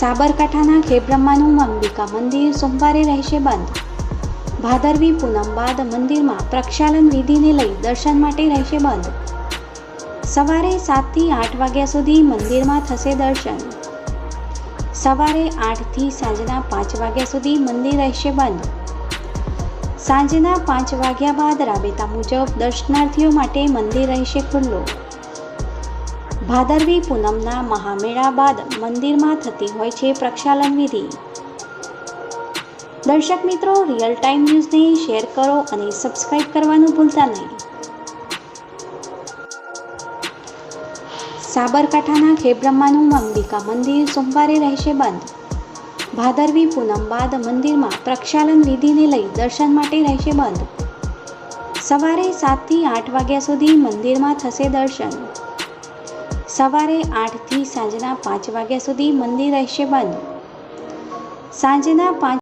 સાબરકાંઠાના ખેબ્રહ્માનું અંબિકા મંદિર સોમવારે રહેશે બંધ. ભાદરવી પૂનમ બાદ મંદિરમાં પ્રક્ષાલન વિધિને લઈ દર્શન માટે રહેશે બંધ. સવારે સાતથી આઠ વાગ્યા સુધી મંદિરમાં થશે દર્શન. સવારે આઠથી સાંજના પાંચ વાગ્યા સુધી મંદિર રહેશે બંધ. સાંજના પાંચ વાગ્યા બાદ રાબેતા મુજબ દર્શનાર્થીઓ માટે મંદિર રહેશે ખુલ્લું. ભાદરવી પૂનમના મહામેળા બાદ મંદિરમાં થતી હોય છે પ્રક્ષાલન વિધિ. દર્શક મિત્રો રિયલ ટાઈમ ન્યૂઝને શેર કરો અને સબસ્ક્રાઇબ કરવાનું ભૂલતા નહીં. સાબરકાંઠાના ખેબ્રહ્માનું અંબિકા મંદિર સોમવારે રહેશે બંધ. ભાદરવી પૂનમ બાદ મંદિરમાં પ્રક્ષાલન વિધિને લઈ દર્શન માટે રહેશે બંધ. સવારે સાતથી આઠ વાગ્યા સુધી મંદિરમાં થશે દર્શન. સવારે આઠથી સાંજના પાંચ વાગ્યા સુધી મંદિર રહેશે બંધ. સાંજના પાંચ